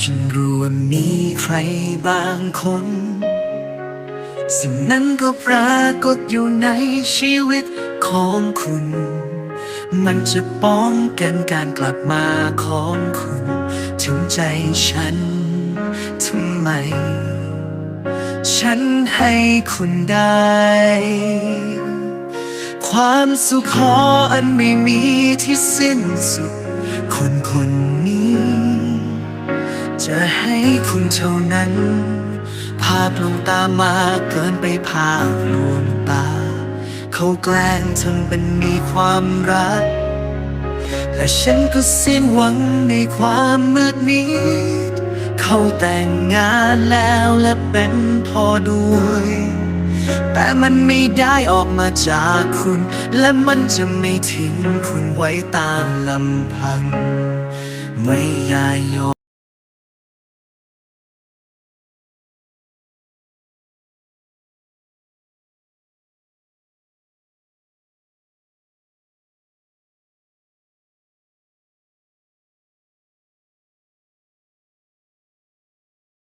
ฉันรู้ว่ามีใครบางคน สิ่งนั้นก็ปรากฏอยู่ในชีวิตของคุณ มันจะป้องกันการกลับมาของคุณ ถึงใจฉันทำไม ฉันให้คุณได้ ความสุขขออันไม่มีที่สิ้นสุด คนคน จะให้คุณเท่านั้น ภาพลงตามาเกินไปภาพลวงตา เขาแกล้งทำเป็นมีความรัก และฉันก็สิ้นหวังในความมืดมิดเขาแต่งงานแล้วและเป็นพ่อด้วย แต่มันไม่ได้ออกมาจากคุณ และมันจะไม่ทิ้งคุณไว้ตามลำพัง ไม่ได้ยอม